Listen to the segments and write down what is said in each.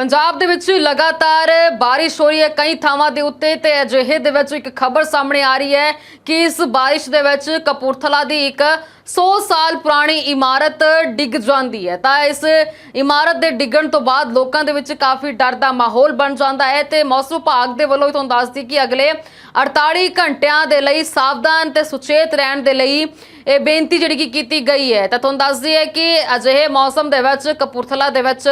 ਪੰਜਾਬ ਦੇ ਵਿੱਚ ਲਗਾਤਾਰ ਬਾਰਿਸ਼ ਹੋ ਰਹੀ ਹੈ ਕਈ ਥਾਵਾਂ ਦੇ ਉੱਤੇ ਤੇ ਅਜਿਹੇ ਦੇ ਵਿੱਚ ਇੱਕ ਖਬਰ ਸਾਹਮਣੇ ਆ ਰਹੀ ਹੈ ਕਿ ਇਸ ਬਾਰਿਸ਼ ਦੇ ਵਿੱਚ ਕਪੂਰਥਲਾ ਦੀ ਇੱਕ 100 ਸਾਲ ਪੁਰਾਣੀ ਇਮਾਰਤ ਡਿੱਗ ਜਾਂਦੀ ਹੈ। ਤਾਂ ਇਸ ਇਮਾਰਤ ਦੇ ਡਿੱਗਣ ਤੋਂ ਬਾਅਦ ਲੋਕਾਂ ਦੇ ਵਿੱਚ ਕਾਫੀ ਡਰ ਦਾ ਮਾਹੌਲ ਬਣ ਜਾਂਦਾ ਹੈ ਤੇ ਮੌਸਮ ਵਿਭਾਗ ਦੇ ਵੱਲੋਂ ਤੁਹਾਨੂੰ ਦੱਸਦੀ ਕਿ ਅਗਲੇ 48 ਘੰਟਿਆਂ ਦੇ ਲਈ ਸਾਵਧਾਨ ਤੇ ਸੁਚੇਤ ਰਹਿਣ ਦੇ ਲਈ ਇਹ ਬੇਨਤੀ ਜਿਹੜੀ ਕਿ ਕੀਤੀ ਗਈ ਹੈ। ਤਾਂ ਤੁਹਾਨੂੰ ਦੱਸਦੀ ਹੈ ਕਿ ਅਜਿਹੇ ਮੌਸਮ ਦੇ ਵਿੱਚ ਕਪੂਰਥਲਾ ਦੇ ਵਿੱਚ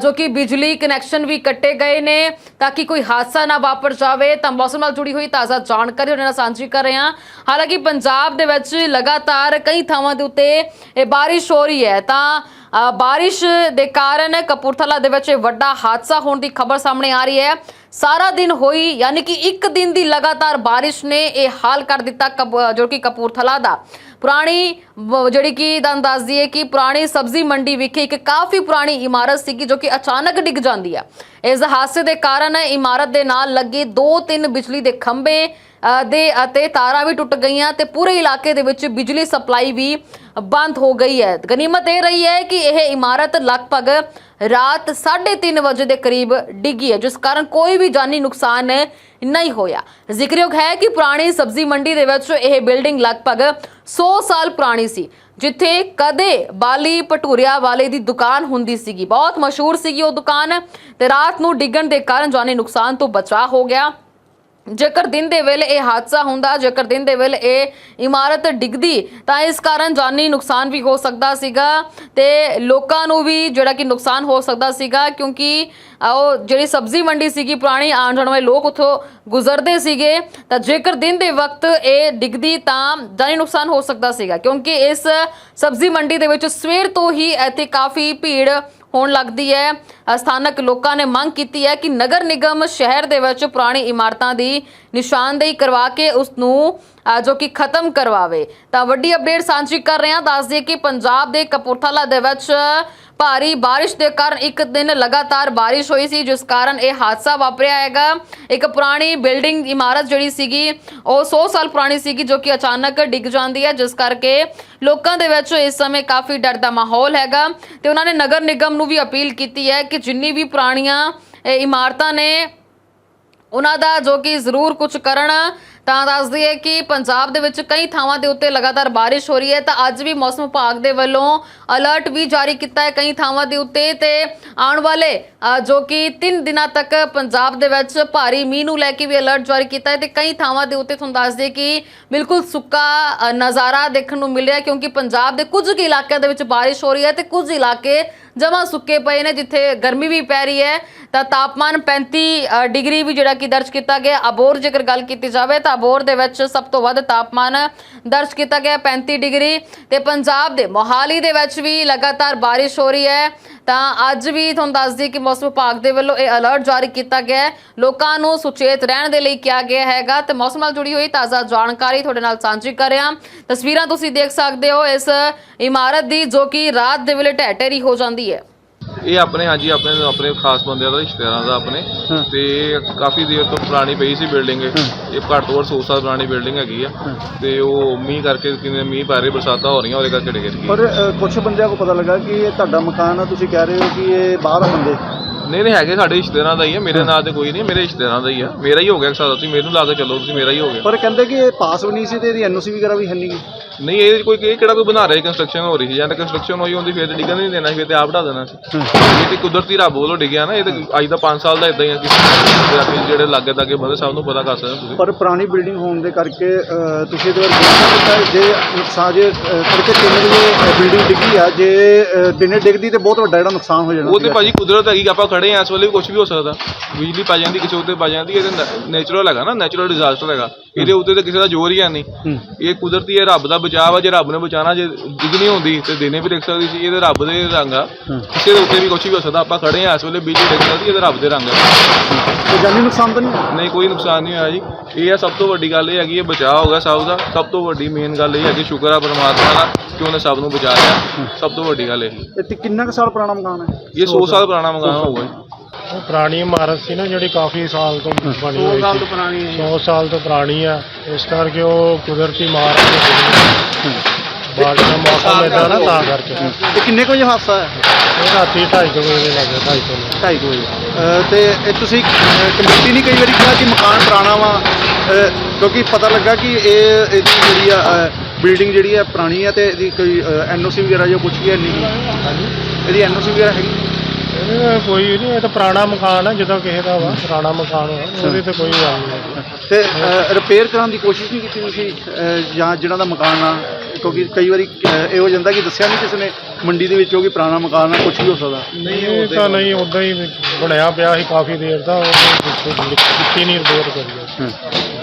ਜੋ ਕਿ ਬਿਜਲੀ ਕਨੈਕਸ਼ਨ ਵੀ ਕੱਟੇ ਗਏ ਨੇ ਤਾਂ ਕਿ ਕੋਈ ਹਾਦਸਾ ਨਾ ਵਾਪਰ ਜਾਵੇ, ਤਾਂ ਮੌਸਮ ਨਾਲ ਜੁੜੀ ਹੋਈ ਤਾਜ਼ਾ ਜਾਣਕਾਰੀ ਉਹਨਾਂ ਨਾਲ ਸਾਂਝੀ ਕਰ ਰਹੇ ਹਾਂ। ਹਾਲਾਂਕਿ ਪੰਜਾਬ ਦੇ ਵਿੱਚ ਲਗਾਤਾਰ ਕਈ ਥਾਵਾਂ ਦੇ ਉੱਤੇ ਇਹ ਬਾਰਿਸ਼ ਹੋ ਰਹੀ ਹੈ, ਤਾਂ ਬਾਰਿਸ਼ ਦੇ ਕਾਰਨ ਕਪੂਰਥਲਾ ਦੇ ਵਿੱਚ ਇਹ ਵੱਡਾ ਹਾਦਸਾ ਹੋਣ ਦੀ ਖਬਰ ਸਾਹਮਣੇ ਆ ਰਹੀ ਹੈ। ਸਾਰਾ ਦਿਨ ਹੋਈ ਯਾਨੀ ਕਿ ਇੱਕ ਦਿਨ ਦੀ ਲਗਾਤਾਰ ਬਾਰਿਸ਼ ਨੇ ਇਹ ਹਾਲ ਕਰ ਦਿੱਤਾ ਕਪ- ਜੋ ਕਿ ਕਪੂਰਥਲਾ ਦਾ। ਪੁਰਾਣੀ ਜਿਹੜੀ ਕਿ ਤੁਹਾਨੂੰ ਦੱਸ ਦਈਏ ਕਿ ਪੁਰਾਣੀ ਸਬਜ਼ੀ ਮੰਡੀ ਵਿਖੇ ਇੱਕ ਕਾਫੀ ਪੁਰਾਣੀ ਇਮਾਰਤ ਸੀਗੀ ਜੋ ਕਿ ਅਚਾਨਕ ਡਿੱਗ ਜਾਂਦੀ ਹੈ ਇਸ ਹਾਦਸੇ ਦੇ ਕਾਰਨ ਇਮਾਰਤ ਦੇ ਨਾਲ ਲੱਗੇ ਦੋ ਤਿੰਨ ਬਿਜਲੀ ਦੇ ਖੰਭੇ ਅ, ਦੇ ਅਤੇ ਤਾਰਾਂ ਵੀ ਟੁੱਟ ਗਈਆਂ ਤੇ ਪੂਰੇ ਇਲਾਕੇ ਦੇ ਵਿੱਚ ਬਿਜਲੀ ਸਪਲਾਈ ਵੀ ਬੰਦ ਹੋ ਗਈ ਹੈ। ਗਨੀਮਤ ਇਹ ਰਹੀ ਹੈ ਕਿ ਇਹ ਇਮਾਰਤ ਲਗਭਗ ਰਾਤ 3:30 ਵਜੇ ਦੇ ਕਰੀਬ ਡਿੱਗੀ ਹੈ, ਜਿਸ ਕਾਰਨ ਕੋਈ ਵੀ ਜਾਨੀ ਨੁਕਸਾਨ ਨਹੀਂ ਹੋਇਆ। ਜ਼ਿਕਰਯੋਗ ਹੈ ਕਿ ਪੁਰਾਣੀ ਸਬਜ਼ੀ ਮੰਡੀ ਦੇ ਵਿੱਚ ਇਹ ਬਿਲਡਿੰਗ ਲਗਭਗ 100 ਸਾਲ ਪੁਰਾਣੀ ਸੀ, ਜਿੱਥੇ ਕਦੇ ਬਾਲੀ ਭਟੂਰਿਆ ਵਾਲੇ ਦੀ ਦੁਕਾਨ ਹੁੰਦੀ ਸੀਗੀ। ਬਹੁਤ ਮਸ਼ਹੂਰ ਸੀਗੀ ਉਹ ਦੁਕਾਨ ਤੇ ਰਾਤ ਨੂੰ ਡਿੱਗਣ ਦੇ ਕਾਰਨ ਜਾਨੀ ਨੁਕਸਾਨ ਤੋਂ ਬਚਾਅ ਹੋ ਗਿਆ। ਜੇਕਰ ਦਿਨ ਦੇ ਵੇਲੇ ਇਹ ਹਾਦਸਾ ਹੁੰਦਾ, ਜੇਕਰ ਦਿਨ ਦੇ ਵੇਲੇ ਇਹ ਇਮਾਰਤ ਡਿੱਗਦੀ, ਤਾਂ ਇਸ ਕਾਰਨ ਜਾਨੀ ਨੁਕਸਾਨ ਵੀ ਹੋ ਸਕਦਾ ਸੀਗਾ ਤੇ ਲੋਕਾਂ ਨੂੰ ਵੀ ਜਿਹੜਾ ਕਿ ਨੁਕਸਾਨ ਹੋ ਸਕਦਾ ਸੀਗਾ, ਕਿਉਂਕਿ ਉਹ ਜਿਹੜੀ ਸਬਜ਼ੀ ਮੰਡੀ ਸੀਗੀ, ਪੁਰਾਣੀ ਆਉਣ ਜਾਣ ਵਾਲੇ ਲੋਕ ਉੱਥੋਂ ਗੁਜ਼ਰਦੇ ਸੀਗੇ, ਤਾਂ ਜੇਕਰ ਦਿਨ ਦੇ ਵਕਤ ਇਹ ਡਿੱਗਦੀ ਤਾਂ ਜਾਨੀ ਨੁਕਸਾਨ ਹੋ ਸਕਦਾ ਸੀਗਾ, ਕਿਉਂਕਿ ਇਸ ਸਬਜ਼ੀ ਮੰਡੀ ਦੇ ਵਿੱਚ ਸਵੇਰ ਤੋਂ ਹੀ ਇੱਥੇ ਕਾਫੀ ਭੀੜ ਹੋਣ ਲੱਗਦੀ ਹੈ। ਸਥਾਨਕ ਲੋਕਾਂ ਨੇ ਮੰਗ ਕੀਤੀ ਹੈ ਕਿ ਨਗਰ ਨਿਗਮ ਸ਼ਹਿਰ ਦੇ ਵਿੱਚ ਪੁਰਾਣੀ ਇਮਾਰਤਾਂ ਦੀ ਨਿਸ਼ਾਨਦੇਹੀ ਕਰਵਾ ਕੇ ਉਸ ਨੂੰ ਜੋ ਕਿ ਖਤਮ ਕਰਵਾਵੇ। ਤਾਂ ਵੱਡੀ ਅਪਡੇਟ ਸਾਂਝੀ ਕਰ ਰਹੇ ਹਾਂ, ਦੱਸ ਦਈਏ ਕਿ ਪੰਜਾਬ ਦੇ ਕਪੂਰਥਲਾ ਦੇ ਵਿੱਚ ਭਾਰੀ ਬਾਰਿਸ਼ ਦੇ ਕਾਰਨ ਇੱਕ ਦਿਨ ਲਗਾਤਾਰ ਬਾਰਿਸ਼ ਹੋਈ ਸੀ, ਜਿਸ ਕਾਰਨ ਇਹ ਹਾਦਸਾ ਵਾਪਰਿਆ ਹੈਗਾ। ਇੱਕ ਪੁਰਾਣੀ ਬਿਲਡਿੰਗ ਇਮਾਰਤ ਜਿਹੜੀ ਸੀਗੀ, ਉਹ 100 ਸਾਲ ਪੁਰਾਣੀ ਸੀਗੀ, ਜੋ ਕਿ ਅਚਾਨਕ ਡਿੱਗ ਜਾਂਦੀ ਹੈ, ਜਿਸ ਕਰਕੇ ਲੋਕਾਂ ਦੇ ਵਿੱਚ ਇਸ ਸਮੇਂ ਕਾਫੀ ਡਰ ਦਾ ਮਾਹੌਲ ਹੈਗਾ। ਤੇ ਉਹਨਾਂ ਨੇ ਨਗਰ ਨਿਗਮ ਨੂੰ ਵੀ ਅਪੀਲ ਕੀਤੀ ਹੈ ਕਿ ਜਿੰਨੀ ਵੀ ਪੁਰਾਣੀਆਂ ਇਮਾਰਤਾਂ ਨੇ, ਉਹਨਾਂ ਦਾ ਜੋ ਕਿ ਜ਼ਰੂਰ ਕੁਝ ਕਰਨ। ਤਾਂ ਦੱਸਦੀ ਹੈ ਕਿ ਪੰਜਾਬ ਦੇ ਵਿੱਚ ਕਈ ਥਾਵਾਂ ਦੇ ਉੱਤੇ ਲਗਾਤਾਰ ਬਾਰਿਸ਼ ਹੋ ਰਹੀ ਹੈ ਤਾਂ ਅੱਜ ਵੀ ਮੌਸਮ ਵਿਭਾਗ ਦੇ ਵੱਲੋਂ ਅਲਰਟ ਵੀ ਜਾਰੀ ਕੀਤਾ ਹੈ ਕਈ ਥਾਵਾਂ ਦੇ ਉੱਤੇ ਤੇ ਆਉਣ ਵਾਲੇ ਜੋ ਕਿ 3 ਦਿਨਾਂ ਤੱਕ ਪੰਜਾਬ ਦੇ ਵਿੱਚ ਭਾਰੀ ਮੀਂਹ ਨੂੰ ਲੈ ਕੇ ਵੀ ਅਲਰਟ ਜਾਰੀ ਕੀਤਾ ਹੈ ਤੇ ਕਈ ਥਾਵਾਂ ਦੇ ਉੱਤੇ ਤੁਹਾਨੂੰ ਦੱਸ ਦਈਏ ਕਿ ਬਿਲਕੁਲ ਸੁੱਕਾ ਨਜ਼ਾਰਾ ਦੇਖਣ ਨੂੰ ਮਿਲ ਰਿਹਾ ਕਿਉਂਕਿ ਪੰਜਾਬ ਦੇ ਕੁਝ ਕੁ ਇਲਾਕਿਆਂ ਦੇ ਵਿੱਚ ਬਾਰਿਸ਼ ਹੋ ਰਹੀ ਹੈ ਤੇ ਕੁਝ ਇਲਾਕੇ ਜਮਾ ਸੁੱਕੇ ਪਏ ਨੇ, ਜਿੱਥੇ ਗਰਮੀ ਵੀ ਪੈ ਰਹੀ ਹੈ, ਤਾਂ ਤਾਪਮਾਨ 35 ਡਿਗਰੀ ਵੀ ਜਿਹੜਾ ਕਿ ਦਰਜ ਕੀਤਾ ਗਿਆ। ਅਬੋਰ ਜੇਕਰ ਗੱਲ ਕੀਤੀ ਜਾਵੇ, ਤਾਂ ਅਬੋਰ ਦੇ ਵਿੱਚ ਸਭ ਤੋਂ ਵੱਧ ਤਾਪਮਾਨ ਦਰਜ ਕੀਤਾ ਗਿਆ 35 ਡਿਗਰੀ। ਤੇ ਪੰਜਾਬ ਦੇ ਮੋਹਾਲੀ ਦੇ ਵਿੱਚ ਵੀ ਲਗਾਤਾਰ ਬਾਰਿਸ਼ ਹੋ ਰਹੀ ਹੈ। ਤਾਂ ਅੱਜ ਵੀ ਤੁਹਾਨੂੰ ਦੱਸ ਦਈਏ ਕਿ ਮੌਸਮ ਵਿਭਾਗ ਦੇ ਵੱਲੋਂ ਇਹ ਅਲਰਟ ਜਾਰੀ ਕੀਤਾ ਗਿਆ ਹੈ। ਲੋਕਾਂ ਨੂੰ ਸੁਚੇਤ ਰਹਿਣ ਦੇ ਲਈ ਕਿਹਾ ਗਿਆ ਹੈਗਾ ਤੇ ਮੌਸਮ ਨਾਲ ਜੁੜੀ ਹੋਈ ਤਾਜ਼ਾ ਜਾਣਕਾਰੀ ਤੁਹਾਡੇ ਨਾਲ ਸਾਂਝੀ ਕਰ ਰਿਹਾ। ਤਸਵੀਰਾਂ ਤੁਸੀਂ ਦੇਖ ਸਕਦੇ ਹੋ ਇਸ ਇਮਾਰਤ ਦੀ ਜੋ ਕਿ ਰਾਤ ਦੇ ਵੇਲੇ ਢਹਿ ਢੇਰੀ ਹੋ ਜਾਂਦੀ ਹੈ। ਇਹ ਆਪਣੇ ਹਾਂਜੀ ਆਪਣੇ ਆਪਣੇ ਖਾਸ ਬੰਦਿਆਂ ਦਾ ਰਿਸ਼ਤੇਦਾਰਾਂ ਦਾ ਆਪਣੇ। ਤੇ ਕਾਫੀ ਦੇਰ ਤੋਂ ਪੁਰਾਣੀ ਪਈ ਸੀ ਬਿਲਡਿੰਗ ਇਹ ਇਹ ਘੱਟ ਤੋਂ ਘੱਟ 100 ਸਾਲ ਪੁਰਾਣੀ ਬਿਲਡਿੰਗ ਹੈਗੀ ਆ। ਤੇ ਉਹ ਮੀਂਹ ਕਰਕੇ ਕਿੰਨੇ ਮੀਂਹ ਪੈ ਰਹੇ ਬਰਸਾਤਾਂ ਹੋ ਰਹੀਆਂ ਉਹਦੇ ਕਰਕੇ ਡਿੱਗ ਗਈ। ਪਰ ਕੁਛ ਬੰਦਿਆਂ ਕੋ ਪਤਾ ਲੱਗਾ ਕਿ ਇਹ ਤੁਹਾਡਾ ਮਕਾਨ ਆ ਤੁਸੀਂ ਕਹਿ ਰਹੇ ਹੋ ਕਿ ਇਹ ਬਾਹਰ ਆ ਬੰਦੇ। ਨਹੀਂ ਨਹੀਂ ਹੈਗੇ ਸਾਡੇ ਰਿਸ਼ਤੇਦਾਰਾਂ ਦਾ ਹੀ ਆ ਮੇਰੇ ਨਾਂ ਤੇ ਕੋਈ ਨਹੀਂ ਮੇਰੇ ਰਿਸ਼ਤੇਦਾਰਾਂ ਦਾ ਹੀ ਆ। ਮੇਰਾ ਹੀ ਹੋ ਗਿਆ ਸਾਦਾ ਤੁਸੀਂ ਮੈਨੂੰ ਲਾ ਕੇ ਚੱਲੋ ਤੁਸੀਂ ਮੇਰਾ ਹੀ ਹੋ ਗਿਆ। ਪਰ ਕਹਿੰਦੇ ਕਿ ਇਹ ਪਾਸ ਵੀ ਨਹੀਂ ਸੀ ਤੇ ਇਹਦੀ ਐਨਓਸੀ ਵਗੈਰਾ ਵੀ ਹੈ ਨਹੀਂ ਗੀ। ਨਹੀਂ ਇਹ ਕੋਈ ਇਹ ਕਿਹੜਾ ਕੋਈ ਬਣਾ ਰਿਹਾ ਕੰਸਟਰਕਸ਼ਨ ਹੋ ਰਹੀ ਸੀ ਜਾਂ ਤਾਂ ਕੰਸਟਰਕਸ਼ਨ ਹੋਈ ਹੁੰਦੀ ਫਿਰ ਤੇ ਡਿੱਗਣ ਨਹੀਂ ਦੇਣਾ ਸੀ ਫਿਰ ਤੇ ਆਪ ਢਾ ਦੇਣਾ ਸੀ ਇਹ ਤੇ ਕੁਦਰਤੀ ਰੱਬ ਵੱਲੋਂ ਡਿੱਗਿਆ ਨਾ ਇਹ ਤੇ ਅੱਜ ਦਾ 5 ਸਾਲ ਦਾ ਇਦਾਂ ਹੀ ਆ ਕਿ ਜਿਹੜੇ ਲੱਗੇ ਤਾਗੇ ਬੰਦੇ ਸਭ ਨੂੰ ਪਤਾ ਕਰ ਸਕਦੇ ਪਰ ਪੁਰਾਣੀ ਬਿਲਡਿੰਗ ਹੋਣ ਦੇ ਕਰਕੇ ਤੁਸੀਂ ਇਹਦੇ ਬਾਰੇ? ਜੇ ਨੁਕਸਾਨ ਜੇ ਤੜਕੇ 3 ਵਜੇ ਬਿਲਡਿੰਗ ਡਿੱਗੀ ਆ ਜੇ ਦਿਨੇ ਡਿੱਗਦੀ ਤੇ ਬਹੁਤ ਵੱਡਾ ਜਿਹੜਾ ਨੁਕਸਾਨ ਹੋ ਜਾਣਾ ਉਹ ਤੇ। ਭਾਜੀ ਕੁਦਰਤ ਹੈਗੀ ਕਿ ਆਪਾਂ ਖੜੇ ਆ ਇਸ ਵੇਲੇ ਵੀ ਕੁਝ ਵੀ ਹੋ ਸਕਦਾ ਬਿਜਲੀ ਪਾ ਜਾਂਦੀ ਕਿਸੇ ਉੱਤੇ ਪਾ ਜਾਂਦੀ ਇਹ ਨੇਚਰਲ ਹੈਗਾ ਨਾ ਨੈਚੁਰਲ ਡਿਜ਼ਾਸਟਰ ਹੈਗਾ ਇਹਦੇ ਉੱਤੇ ਤੇ ਕਿਸੇ ਦਾ ਜ਼ੋਰ ਹੀ ਹੈ ਨਹੀਂ। ਇਹ ਕੁਦਰਤੀ ਹੈ ਰੱਬ ਦਾ ਬਚਾਅ ਵਾ ਜੇ ਰੱਬ ਨੇ ਬਚਾਣਾ ਜੇ ਡਿੱਗਣੀ ਹੁੰਦੀ ਤੇ ਦਿਨੇ ਵੀ ਦੇਖ ਸਕਦੀ ਸੀ ਇਹਦੇ ਰੱਬ ਦੇ ਰੰਗ ਆ। ਹੂੰ। ਕਿਸੇ ਦੇ ਉੱਤੇ ਵੀ ਕੁਝ ਵੀ ਹੋ ਸਕਦਾ ਆਪਾਂ ਖੜੇ ਆ ਇਸ ਵੇਲੇ ਬਿਜਲੀ ਦੇਖ ਸਕਦੀ ਇਹਦੇ ਰੱਬ ਦੇ ਰੰਗ ਆ। ਤੇ ਜਾਨੀ ਨੁਕਸਾਨ ਤਾਂ ਨਹੀਂ? ਨਹੀਂ ਕੋਈ ਨੁਕਸਾਨ ਨਹੀਂ ਹੋਇਆ ਜੀ। ਇਹ ਆ ਸਭ ਤੋਂ ਵੱਡੀ ਗੱਲ ਇਹ ਹੈਗੀ ਹੈ ਬਚਾਅ ਹੋ ਗਿਆ ਸਭ ਦਾ। ਸਭ ਤੋਂ ਵੱਡੀ ਮੇਨ ਗੱਲ ਇਹ ਹੈ ਕਿ ਸ਼ੁਕਰ ਆ ਪਰਮਾਤਮਾ ਦਾ ਕਿ ਉਹਨੇ ਸਭ ਨੂੰ ਬਚਾ ਲਿਆ। ਸਭ ਤੋਂ ਵੱਡੀ ਗੱਲ ਇਹ ਇਹ ਤੇ ਕਿੰਨਾ ਕੁ ਸਾਲ ਪੁਰਾਣਾ ਮਕਾਨ ਹੈ? ਇਹ 100 ਸਾਲ ਪੁਰਾਣਾ ਮਕਾਨ ਹੋਊਗਾ ਜੀ। ਉਹ ਪੁਰਾਣੀ ਇਮਾਰਤ ਸੀ ਨਾ ਜਿਹੜੀ ਕਾਫੀ ਸਾਲ ਤੋਂ ਬਣੀ ਹੋਈ ਸੀ 100 ਸਾਲ ਤੋਂ ਪੁਰਾਣੀ 100 ਸਾਲ ਤੋਂ ਪੁਰਾਣੀ ਆ। ਇਸ ਕਰਕੇ ਉਹ ਕੁਦਰਤੀ ਇਮਾਰਤ ਬਾਰਿਸ਼ ਦਾ ਮੌਸਮ ਇਦਾਂ ਨਾ ਤਾਂ ਕਰਕੇ। ਕਿੰਨੇ ਕੁ ਵਜੇ ਹਾਦਸਾ ਹੈ ਇਹ ਰਾਤੀ 2:30 ਵਜੇ ਲੱਗੇ 2:30 ਵਜੇ। ਢਾਈ ਕੁ ਵਜੇ। ਤੇ ਇਹ ਤੁਸੀਂ ਕਮੇਟੀ ਨਹੀਂ ਕਈ ਵਾਰੀ ਕਿਹਾ ਕਿ ਮਕਾਨ ਪੁਰਾਣਾ ਵਾ? ਕਿਉਂਕਿ ਪਤਾ ਲੱਗਾ ਕਿ ਇਹ ਇਹਦੀ ਜਿਹੜੀ ਆ ਬਿਲਡਿੰਗ ਜਿਹੜੀ ਹੈ ਪੁਰਾਣੀ ਹੈ ਤੇ ਇਹਦੀ ਕੋਈ ਐਨਓਸੀ ਵਗੈਰਾ ਜੋ ਕੁਛ ਵੀ ਹੈ ਨਹੀਂ। ਇਹਦੀ ਐਨਓਸੀ ਵਗੈਰਾ ਹੈਗੀ? ਇਹ ਕੋਈ ਨਹੀਂ ਇਹ ਤਾਂ ਪੁਰਾਣਾ ਮਕਾਨ ਹੈ ਜਦੋਂ ਕਿਸੇ ਦਾ ਵਾ ਪੁਰਾਣਾ ਮਕਾਨ ਵਾ ਉਹਦੀ ਤੇ ਕੋਈ ਗੱਲ ਨਹੀਂ। ਤੇ ਰਿਪੇਅਰ ਕਰਾਉਣ ਦੀ ਕੋਸ਼ਿਸ਼ ਨਹੀਂ ਕੀਤੀ ਤੁਸੀਂ ਜਾਂ ਜਿਹਨਾਂ ਦਾ ਮਕਾਨ ਆ ਕਿਉਂਕਿ ਕਈ ਵਾਰੀ ਇਹ ਹੋ ਜਾਂਦਾ ਕਿ ਦੱਸਿਆ ਨਹੀਂ ਕਿਸੇ ਨੇ ਮੰਡੀ ਦੇ ਵਿੱਚੋਂ ਕਿ ਪੁਰਾਣਾ ਮਕਾਨ ਆ ਕੁਝ ਵੀ ਹੋ ਸਕਦਾ। ਇਹ ਤਾਂ ਨਹੀਂ ਉਦਾਂ ਹੀ ਬਣਿਆ ਪਿਆ ਸੀ ਕਾਫੀ ਦੇਰ ਦਾ ਉਹ ਕੀਤੀ ਨਹੀਂ ਰਿਪੇਅਰ ਕਰੀ